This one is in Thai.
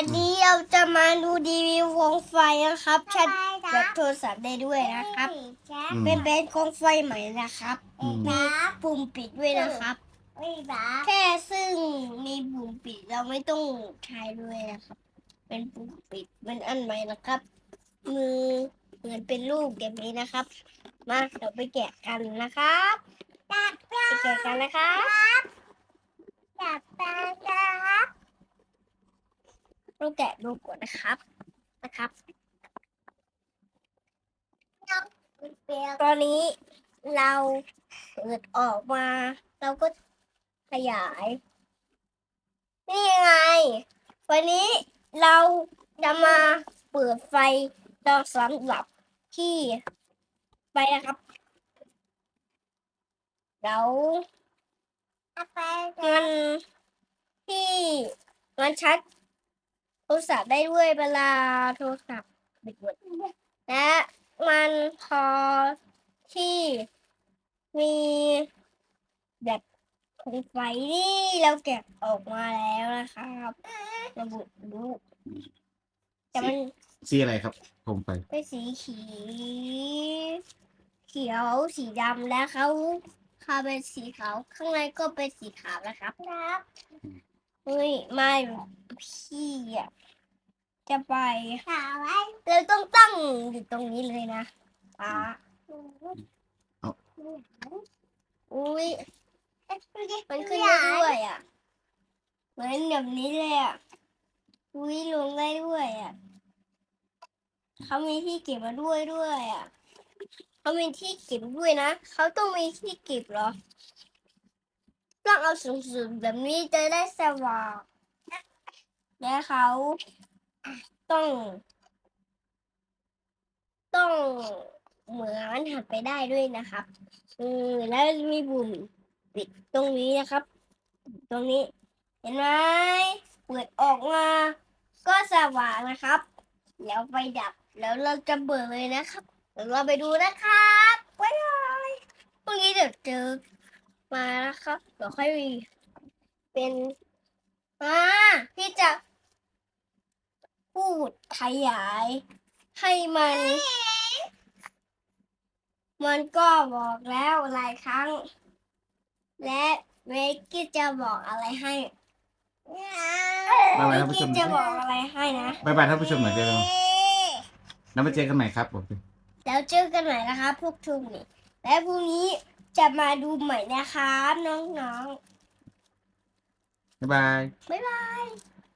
วันนี้เราจะมาดูรีวิวโคมไฟนะครับชัดแบบโทรศัพท์ได้ด้วยนะครับอืมเป็นเป็นโคมไฟใหม่นะครับอืมมีปุ่มปิดด้วยนะครับ แค่ซึ่งมีปุ่มปิดเราไม่ต้องใช้ด้วยนะครับ เป็นปุ่มปิดเป็นอันใหม่นะครับ มือเหมือนเป็นลูกแบบนี้นะครับ มาเดี๋ยวไปแกะกันนะครับไปแกะกันนะครับเรา แกะดูก่อนนะครับนะครับตอนนี้เราเปิดออกมา เราก็ขยาย นี่ไง วันนี้เราจะมาเปิดไฟตอนสำหรับที่ไปนะครับแล้วมันที่มันชัด โทรศัพท์ได้ด้วยเวลาโทรศัพท์บิดหมดและมันพอที่มีแบบโคมไฟนี่เราแกะออกมาแล้วนะครับระบุดูแต่มันสีอะไรครับโคมไฟเป็นสีเขีเขียวสีดำและเขาเขาเป็นสีขาวข้างในก็เป็นสีขาวนะครับครับเฮ้ยไม่พี่ อะจะไปเราต้องตั้งอยู่ตรงนี้เลยนะป้าอุ้ยมันขึ้นได้ด้วยอะ เหมือนแบบนี้เลยอะ อุ้ยลงได้ด้วยอะเขามีที่เก็บมาด้วยด้วยอะเขามีที่เก็บด้วยนะเขาต้องมีที่เก็บเหรอต้องเอาสูงๆแบบนี้จะได้สว่าง และเขาต้อง ต้องเหมือนหันไปได้ด้วยนะครับเออแล้วมีบุ่มปิดตรงนี้นะครับ ตรงนี้ เห็นไหมเปิดออกมา ก็สว่างนะครับแล้วไปดับแล้วเราจะเบิดเลยนะครับเดี๋ยวเราไปดูนะครับบ๊ายบายพรุ่งนี้เดี๋ยวเจอมานะครับเดี๋ยวค่อยเป็นมาที่จะ พูดขยาย ให้มัน มันก็บอกแล้วหลายครั้ง และเมกกี้จะบอกอะไรให้บ๊ายเมบายกท่านผู้ชกี้มจะบอกอะไรให้นะบ๊ายบายท่านผู้ชมหน่อยเดียวแล้วมาเจอกันใหม่ครับผม แล้วเจอกันใหม่นะคะพวกทุกนี่และพรุ่งนี้จะมาดูใหม่นะคะน้องบ๊ายบาย ๆ บ๊ายบาย